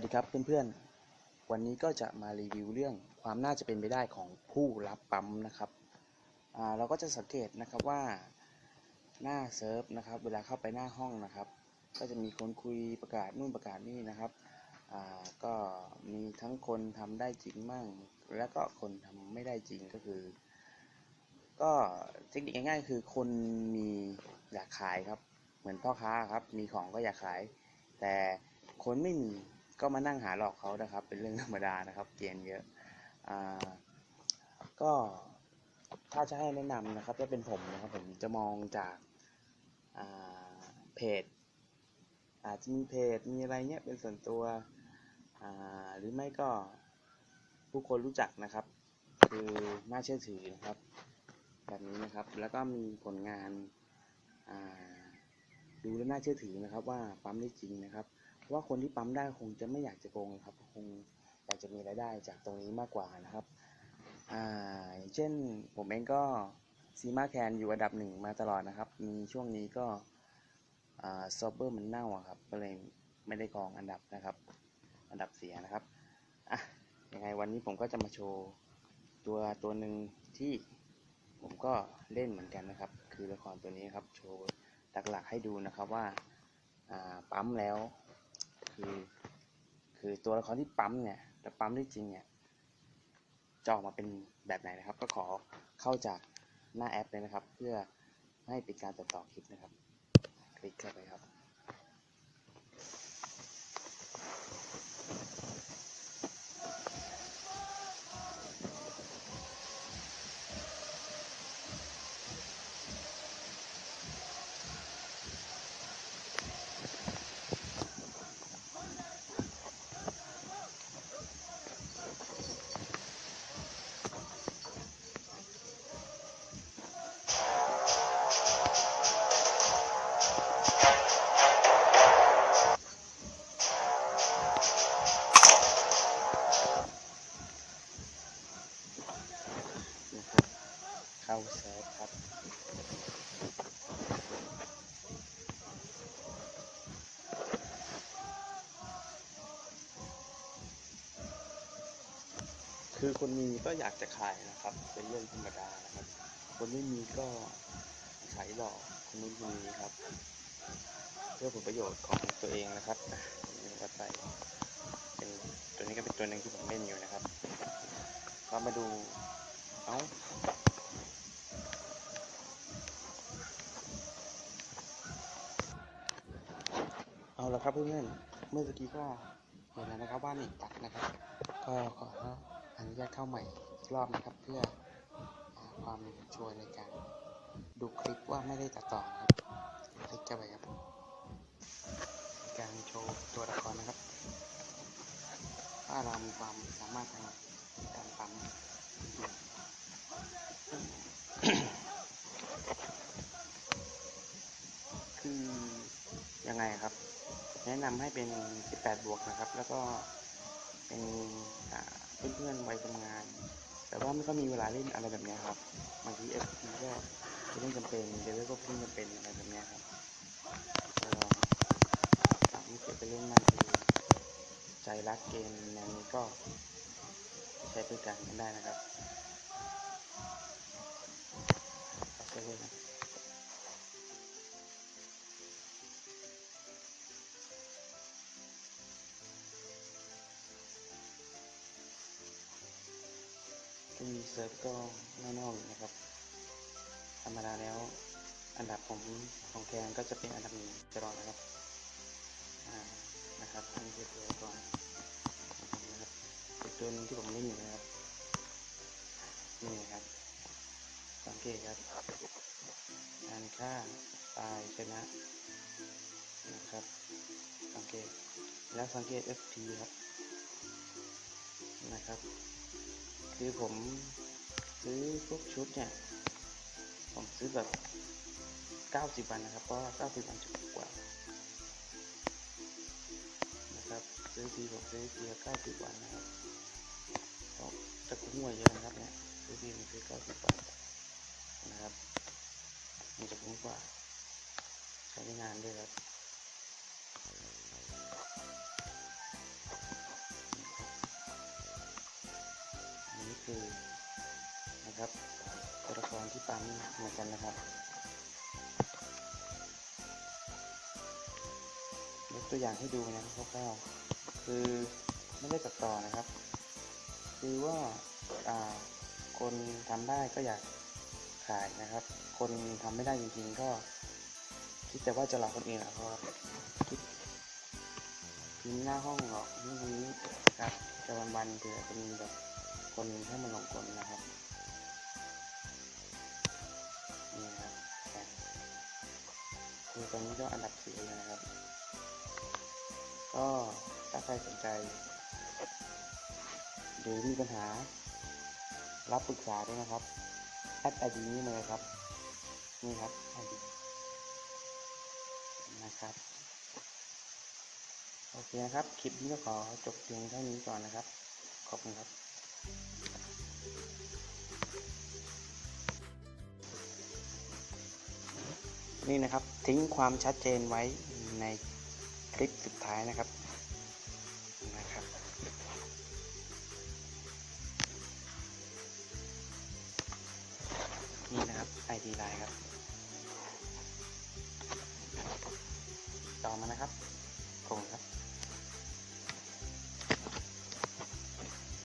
วัสดีครับเพื่อนๆ วันนี้ก็จะมารีวิวเรื่องความน่าจะเป็นไปได้ของผู้รับปั๊มนะครับเราก็จะสังเกตนะครับว่าหน้าเซิร์ฟนะครับ เวลาเข้าไปหน้าห้องนะครับ ก็จะมีคนคุยประกาศนู่นประกาศนี่นะครับก็มีทั้งคนทำได้จริงมั่ง แล้วก็คนทำไม่ได้จริงก็คือ ก็เทคนิคง่ายๆ คือคนมีอยากขายครับ เหมือนพ่อค้าครับ มีของก็อยากขาย แต่คนไม่มี ก็มานั่งหาหลอกเขานะครับ เป็นเรื่องธรรมดานะครับ เกณฑ์เยอะอ่าก็ถ้าจะให้แนะนำนะครับถ้าเป็นผมนะครับผมจะมองจากอ่าเพจอาจจะมีเพจมีอะไรเงี้ยเป็นส่วนตัวอ่าหรือไม่ก็ผู้คนรู้จักนะครับ คือน่าเชื่อถือนะครับ แบบนี้นะครับแล้วก็มีผลงานอ่าดูแล้วน่าเชื่อถือนะครับว่าปั๊มได้จริงนะครับ ว่าคนที่ปั๊มได้คงจะไม่อยากจะโกงนะครับ คงอยากจะมีรายได้จากตรงนี้มากกว่านะครับอ่าอย่างเช่นผมเองก็ซีมาแคนอยู่อันดับหนึ่งมาตลอดนะครับ มีช่วงนี้ก็อ่าซอฟเวอร์มันเน่าครับ ก็เลยไม่ได้กองอันดับนะครับ อันดับเสียนะครับอะยังไงวันนี้ผมก็จะมาโชว์ตัวตัวหนึ่งที่ผมก็เล่นเหมือนกันนะครับ คือละครตัวนี้ครับ โชว์หลักๆให้ดูนะครับว่าปั๊มแล้ว คือ คือตัวละครที่ปั๊มเนี่ยแต่ปั๊มได้จริงเนี่ยจะออกมาเป็นแบบไหนนะครับ ก็ขอเข้าจากหน้าแอปเลยนะครับ เพื่อให้เป็นการตัดต่อคลิปนะครับ คลิกเข้าไปครับาเซิร์ฟครับ คือคนมีก็อยากจะขายนะครับ เป็นเรื่องธรรมดานะครับ คนไม่มีก็ขายหลอกคนนู้นคนนี้ครับ เพื่อผลประโยชน์ของตัวเองนะครับนี่ก็ใส่เป็นตัวนี้ก็เป็นตัวหนึ่งที่ผมเล่นอยู่นะครับ ก็มาดู เอ้า เอา ละครับเพื่อนๆเมื่อกี้ก็เห็นแล้วนะครับว่านี่ตัดนะครับ ก็ขออนุญาตเข้าใหม่รอบนะครับเพื่อความชัวร์ในการดูคลิปว่าไม่ได้ตัดต่อครับคลิกเข้าไปครับ การโชว์ตัวละครนะครับ ว่าเรามีความสามารถทางการปั๊ม คือยังไงครับ แนะนำให้เป็น 18 บวกนะครับ แล้วก็เป็นเพื่อนๆวัยทำงาน แต่ว่าไม่ก็มีเวลาเล่นอะไรแบบนี้ครับบางที FP ก็เป็เรื่องจำเป็นเดลก็เป็นเรื่งจำเป็นอะไรแบบนี้ครับก็ฝากไม่เก็บไปเล่นมากคือใจรักเกมแนวนี้ก็ใช้บริการกันได้นะครับขอบคุณนะที่ เซิร์ฟก็นอกๆอยู่นะครับ ธรรมดาแล้วอันดับผมของแกนก็จะเป็นอันดับหนึ่งตลอดนะครับนะครับอันนี้คือตัวก่อนนะครับอีกตัวนึงที่ผมเล่นอยู่นะครับนี่ครับ สังเกตครับการฆ่าตายชนะนะครับ สังเกตแล้วสังเกต FP ครับนะครับ คือผมซื้อพวกชุดเนี่ย ผมซื้อแบบ 90 วันนะครับ เพราะว่า90 วันจะถูกกว่า นะครับ ซื้อทีผมซื้อทีละ90 วันนะครับก็จะคุ้มกว่าเยอะนะครับเนี่ย ซื้อทีผมซื้อ 90 วันนะครับ มันจะคุ้มกว่า ใช้ได้นานด้วยครับ คือนะครับตัวละครที่ปั๊มเหมือนกันนะครับยกตัวอย่างให้ดูนะครับคร่าวๆคือไม่ได้ตัดต่อนะครับ คือว่าอ่าคนทำได้ก็อยากขายนะครับ คนทำไม่ได้จริงๆก็ คิดแต่ว่าจะหลอกคนอื่นะเพราะคิดพิมพ์หน้าห้องหรอกนี่คนนี้ครับจะวันๆเผื่อจะมีแบบ คนให้มันหลงกลนะครับนี่ครับคือตอนนี้ก็อันดับสี่นะครับ ก็ถ้าใครสนใจ หรือมีปัญหา รับปรึกษาด้วยนะครับแอดไอดีนี้มาเลยครับ นี่ครับไอดีนะครับ โอเคนะครับ คลิปนี้ก็ขอจบเพียงเท่านี้ก่อนนะครับ ขอบคุณครับ นี่นะครับทิ้งความชัดเจนไว้ในคลิปสุดท้ายนะครับนะครับ นี่นะครับ ID ไลน์ครับ ต่อมานะครับ